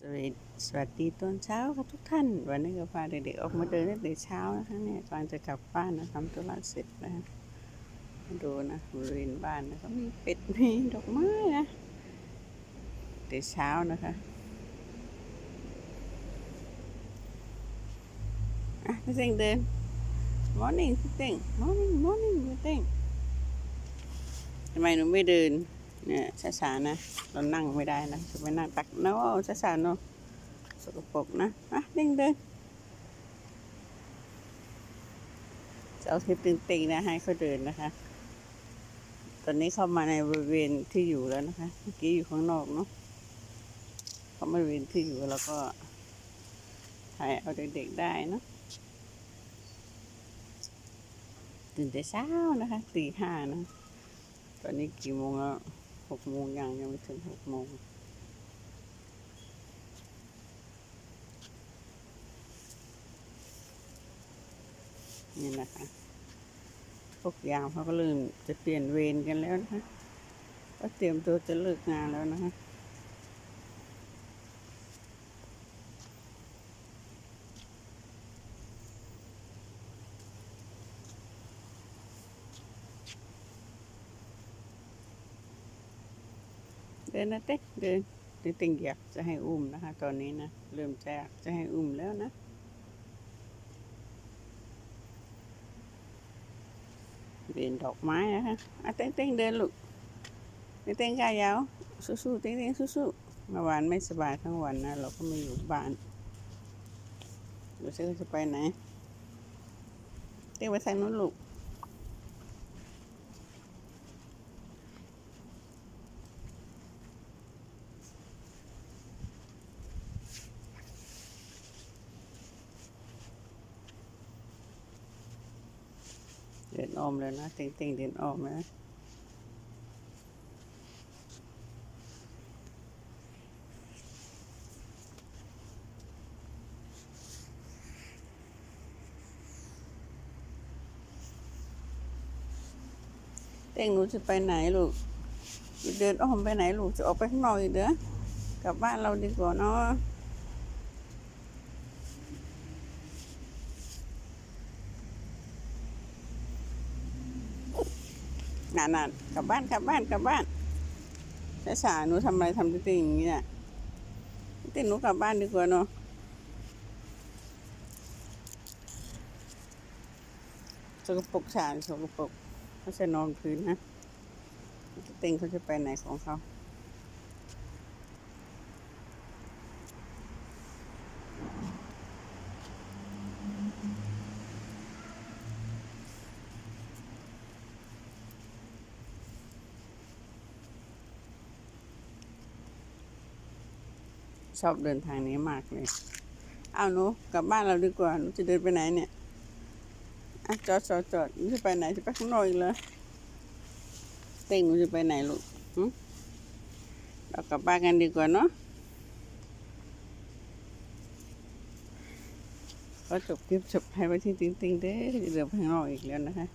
สวัสดีสวัสดีตอนเช้าครับทุกท่าน วันนี้ก็พาเด็กๆออกมาเดินตั้งแต่เช้านะคะเนี่ยกำลังจะกลับบ้านนะทำธุระเสร็จนะมาดูนะบริเวณบ้านนะก็มีเป็ดมีดอกไม้นะแต่เช้านะคะอะพี่เต็งเดิน morning พี่เต็ง morning morning พี่เต็งทำไมหนูไม่เดิน เนี่ยช้าๆนะ เรานั่งไม่ได้นะจะไปนั่งตักเนาะช้าๆเนาะสกปรกนะอะเดินเดินจะเอาเทปตึงๆนะให้เขาเดินนะคะ ตอนนี้เข้ามาในบริเวณที่อยู่แล้วนะคะ เมื่อกี้อยู่ข้างนอกเนาะเข้ามาบริเวณที่อยู่แล้วก็ถ่ายเอาเด็กๆได้เนาะตื่นแต่เช้านะคะตีห้านะ ตอนนี้กี่โมงแล้ว หกโมงยังยังไม่ถึงหกโมงนี่นะคะพวกยามเขาก็เริ่มจะเปลี่ยนเวรกันแล้วนะคะก็เตรียมตัวจะเลิกงานแล้วนะคะ ดินนะเต้เดินเดินติงอยากจะให้อุ้มนะคะ ตอนนี้นะเริ่มจะอยากจะให้อุ้มแล้วนะเป็นดอกไม้นะคะอะเต้งเต้งเดินลูกเต้งเต้งกายาวสู้ๆเต้งเต้งสู้ๆเมื่อวานไม่สบายทั้งวันนะเราก็ไม่อยู่บ้านดูซิว่าจะไปไหนเต้งไปทางนู้นลูก เดินออมเลยนะเต็งๆเดินออมนะเต็งหนูจะไปไหนลูก เดินอ้อมไปไหนลูกจะออกไปข้างนอกอีกเด้อกลับบ้านเราดีกว่าเนาะ นานๆกลับบ้านกลับบ้านกลับบ้านช้าๆหนูทำอะไรทำติ๊งอย่างนี้น่ะติ๊งหนูกลับบ้านดีกว่าเนาะสกปรกฉานสกปรกเขาจะนอนพื้นนะติ๊งเขาจะไปไหนของเขา ชอบเดินทางนี้มากเลย เอาหนูกลับบ้านเราดีกว่าหนูจะเดินไปไหนเนี่ยอะจอดจอดจอดหนูจะไปไหนจะไปข้างนอกอีกเหรอเต้งหนูจะไปไหนลูกเรากลับบ้านกันดีกว่าเนาะก็จบคลิปจบให้ไว้ที่ติ๊งๆเด้อเดินไปข้างนอกอีกแล้วนะคะ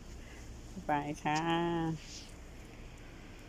บ๊ายบายค่ะ